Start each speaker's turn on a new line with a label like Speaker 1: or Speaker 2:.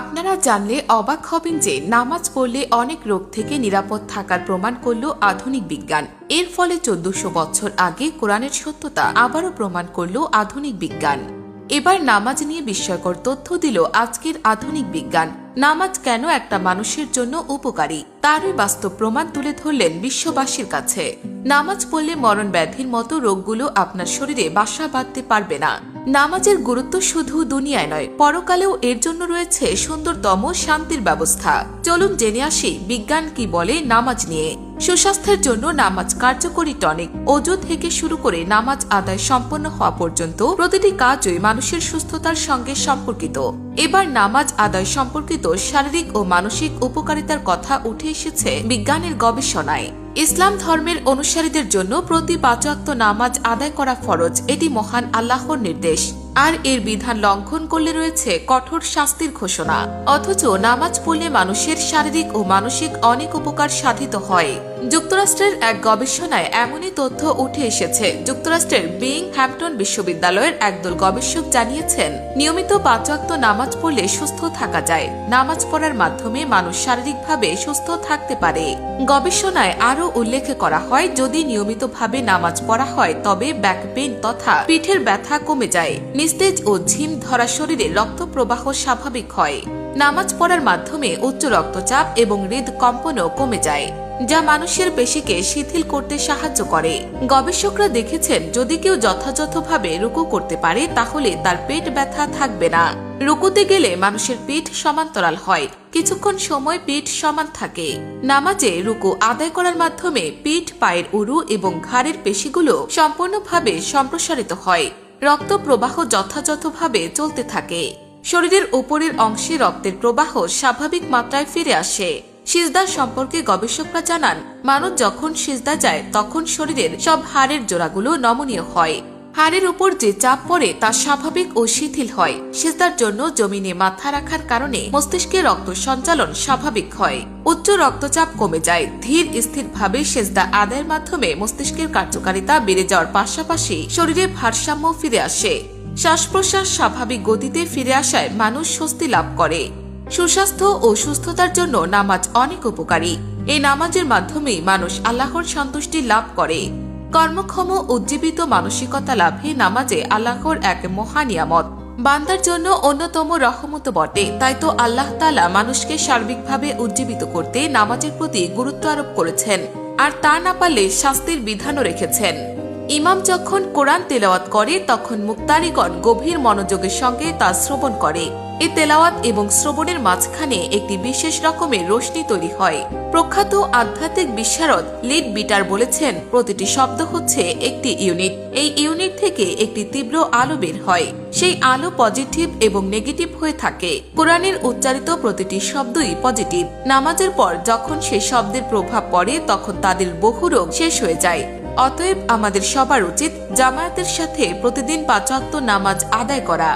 Speaker 1: আপনারা জানলে অবাক হবেন যে নামাজ পড়লে অনেক রোগ থেকে নিরাপদ থাকার প্রমাণ করল আধুনিক বিজ্ঞান। এর ফলে চোদ্দশো বছর আগে কোরআনের সত্যতা আবারও প্রমাণ করল আধুনিক বিজ্ঞান। এবার নামাজ নিয়ে বিস্ময়কর তথ্য দিল আজকের আধুনিক বিজ্ঞান। নামাজ কেন একটা মানুষের জন্য উপকারী? তারই বাস্তব প্রমাণ তুলে ধরলেন বিশ্ববাসীর কাছে। নামাজ পড়লে মরণ ব্যাধির মতো রোগগুলো আপনার শরীরে বাসা বাঁধতে পারবে না। নামাজের গুরুত্ব শুধু দুনিয়ায় নয়, পরকালেও এর জন্য রয়েছে সুন্দরতম শান্তির ব্যবস্থা। চলুন জেনে আসি বিজ্ঞান কি বলে নামাজ নিয়ে। সুস্বাস্থ্যের জন্য নামাজ কার্যকরী টনিক অজু থেকে শুরু করে নামাজ আদায় সম্পন্ন হওয়া পর্যন্ত প্রতিটি কাজই মানুষের সুস্থতার সঙ্গে সম্পর্কিত। এবার নামাজ আদায় সম্পর্কিত শারীরিক ও মানসিক উপকারিতার কথা উঠে এসেছে বিজ্ঞানের গবেষণায়। ইসলাম ধর্মের অনুসারীদের জন্য প্রতি পাঁচাত্ত নামাজ আদায় করা ফরজ, এটি মহান আল্লাহর নির্দেশ। আর এর বিধান লঙ্ঘন করলে রয়েছে কঠোর শাস্তির ঘোষণা। অথচ নামাজ পড়লে মানুষের শারীরিক ও মানসিক অনেক উপকার সাধিত হয়। যুক্তরাষ্ট্রের এক গবেষণায় এমনই তথ্য উঠে এসেছে। যুক্তরাষ্ট্রের বিং হ্যাম্পটন বিশ্ববিদ্যালয়ের একদল গবেষক জানিয়েছেন, নিয়মিত পাঁচক্ত নামাজ পড়লে সুস্থ থাকা যায়। নামাজ পড়ার মাধ্যমে মানুষ শারীরিকভাবে সুস্থ থাকতে পারে। গবেষণায় আরও উল্লেখ করা হয়, যদি নিয়মিতভাবে নামাজ পড়া হয়, তবে ব্যাক পেন তথা পিঠের ব্যথা কমে যায়। নিস্তেজ ও ঝিম ধরা শরীরে রক্ত প্রবাহ স্বাভাবিক হয়। নামাজ পড়ার মাধ্যমে উচ্চ রক্তচাপ এবং হৃদকম্পনও কমে যায়। যা মানুষের পেশিকে শিথিল করতে সাহায্য করে। গবেষকরা দেখেছেন, যদি কেউ যথাযথভাবে রুকু করতে পারে, তাহলে তার পেট ব্যথা থাকবে না। রুকুতে গেলে মানুষের পিঠ সমান্তরাল হয়। কিছুক্ষণ সময় পিঠ সমান থাকে। নামাজে রুকু আদায় করার মাধ্যমে পিঠ পায়ের উরু এবং ঘাড়ের পেশিগুলো সম্পূর্ণভাবে সম্প্রসারিত হয়। রক্ত প্রবাহ যথাযথভাবে চলতে থাকে। শরীরের উপরের অংশে রক্তের প্রবাহ স্বাভাবিক মাত্রায় ফিরে আসে। সিজদা সম্পর্কে গবেষকরা জানান মানুষ যখন সিজদা যায়, তখন শরীরের সব হাড়ের জোড়াগুলো নমনীয় হয়। হাড়ের উপর যে চাপ পড়ে, তা স্বাভাবিক ও শিথিল হয়। সিজদার জন্য জমিনে মাথা রাখার কারণে মস্তিষ্কে রক্ত সঞ্চালন স্বাভাবিক হয়। উচ্চ রক্তচাপ কমে যায়। ধীর, স্থিরভাবে সেজদা আদায়ের মাধ্যমে মস্তিষ্কের কার্যকারিতা বেড়ে যাওয়ার পাশাপাশি শরীরে ভারসাম্য ফিরে আসে। শ্বাস প্রশ্বাস স্বাভাবিক গতিতে ফিরে আসায় মানুষ স্বস্তি লাভ করে। সুস্বাস্থ্য ও সুস্থতার জন্য নামাজ অনেক উপকারী। এই নামাজের মাধ্যমেই মানুষ আল্লাহর সন্তুষ্টি লাভ করে। কর্মক্ষম উজ্জীবিত মানসিকতা লাভে নামাজে আল্লাহর এক মহানিয়ামত বান্দার জন্য অন্যতম রহমত বটে, তাই তো আল্লাহ তালা মানুষকে সার্বিকভাবে উজ্জীবিত করতে নামাজের প্রতি গুরুত্ব আরোপ করেছেন, আর তা না পারলে শাস্তির বিধানও রেখেছেন। ইমাম যখন কোরআন তেলাওয়াত করে, তখন মুক্তারিগণ গভীর মনোযোগের সঙ্গে তা শ্রবণ করে। এই তেলাওয়াত এবং শ্রবণের মাঝখানে একটি বিশেষ রকমের রশ্মি তৈরি হয়। প্রখ্যাত আধ্যাত্মিক বিশারদ লিড বিটার বলেছেন, প্রতিটি শব্দ হচ্ছে একটি ইউনিট। এই ইউনিট থেকে একটি তীব্র আলো বের হয়। সেই আলো পজিটিভ এবং নেগেটিভ হয়ে থাকে। কোরআনের উচ্চারিত প্রতিটি শব্দই পজিটিভ। নামাজের পর যখন সেই শব্দের প্রভাব পড়ে, তখন তাদের বহু রোগ শেষ হয়ে যায়। অতএব আমাদের সবার উচিত জামায়াতের সাথে প্রতিদিন পাঁচাত্ত নামাজ আদায় করা।